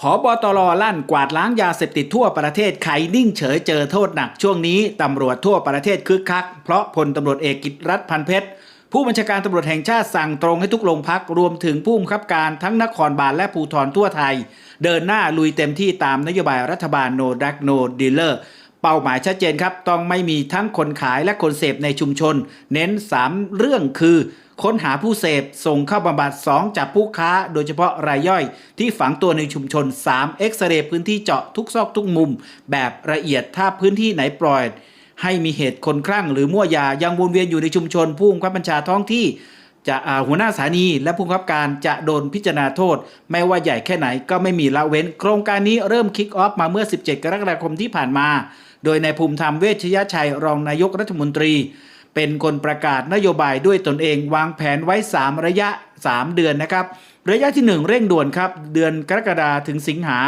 ผอบอตรลั่นกวาดล้างยาเสพติดทั่วประเทศใครนิ่งเฉยเจอโทษหนักช่วงนี้ตำรวจทั่วประเทศคึกคัก เพราะพลตำรวจเอกกิตรัฐพันเพชรผู้บัญชาการตำรวจแห่งชาติสั่งตรงให้ทุกโรงพักรวมถึงผู้บังคับการทั้งนครบาลและภูธรทั่วไทย เดินหน้าลุยเต็มที่ตามนโยบายรัฐบาล no drug no dealer เป้าหมายชัดเจนครับ ต้องไม่มีทั้งคนขายและคนเสพในชุมชน เน้น 3 เรื่องคือค้นหาผู้เสพส่งเข้าบำบัด 2 จับผู้ค้า โดยเฉพาะรายย่อย ที่ฝังตัวในชุมชน 3 เอ็กซเรย์พื้นที่เจาะทุกซอกทุกมุม แบบละเอียดถ้าพื้นที่ไหนปล่อย ให้มีเหตุคนคลั่งหรือมั่วยายังวนเวียนอยู่ในชุมชนผู้บังคับบัญชาท้องที่ จะหัวหน้าสถานีและผู้บับการจะโดนพิจารณาโทษ ไม่ว่าใหญ่แค่ไหนก็ไม่มีละเว้น โครงการนี้เริ่มคิกออฟมาเมื่อ 17 กรกฎาคมที่ผ่านมา โดยในายภูมิธรรมเวชยชัยรองนายกรัฐมนตรี เป็นคนประกาศนโยบายด้วยตนเองวางแผนไว้ 3 ระยะ 3 เดือนนะครับ ระยะที่ 1 เร่งด่วนครับ เดือนกรกฎาถึงสิงหา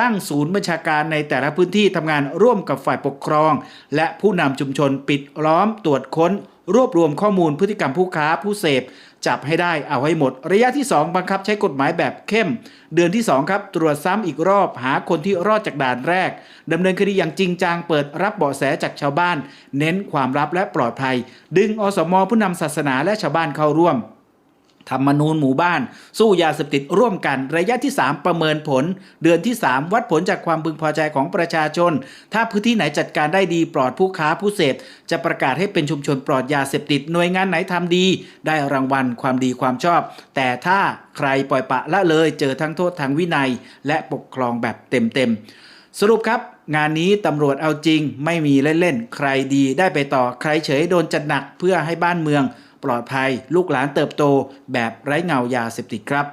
ตั้งศูนย์บัญชาการในแต่ละพื้นที่ทำงานร่วมกับฝ่ายปกครอง และผู้นำชุมชนปิดล้อมตรวจค้น รวบรวมข้อมูลพฤติกรรมผู้ค้าผู้เสพ จับให้ได้เอาให้หมด ระยะที่ 2 บังคับใช้กฎหมายแบบเข้ม เดือนที่ 2 ครับ ตรวจซ้ำอีกรอบหาคนที่รอดจากด่านแรกดำเนินคดีอย่างจริงจังเปิดรับเบาะแสจากชาวบ้าน เน้นความลับและปลอดภัย ดึงอสมผู้นำศาสนาและชาวบ้านเข้าร่วม ธรรมนูญหมู่บ้าน สู้ยาเสพติดร่วมกันระยะที่ 3 ประเมินผล เดือนที่ 3 วัดผลจากความพึงพอใจของประชาชน ถ้าพื้นที่ไหนจัดการได้ดีปลอดผู้ค้าผู้เสพจะประกาศให้เป็นชุมชนปลอดยาเสพติดหน่วยงานไหนทำดี ได้รางวัลความดีความชอบ แต่ถ้าใครปล่อยปะละเลยเจอทั้งโทษทางวินัย และปกครองแบบเต็มๆสรุปครับงานนี้ตำรวจเอาจริงไม่มีเล่นๆใครดีได้ไปต่อใครเฉยโดนจัดหนักเพื่อให้บ้านเมือง ปลอดภัย ลูกหลานเติบโตแบบไร้เงายาเสพติดครับ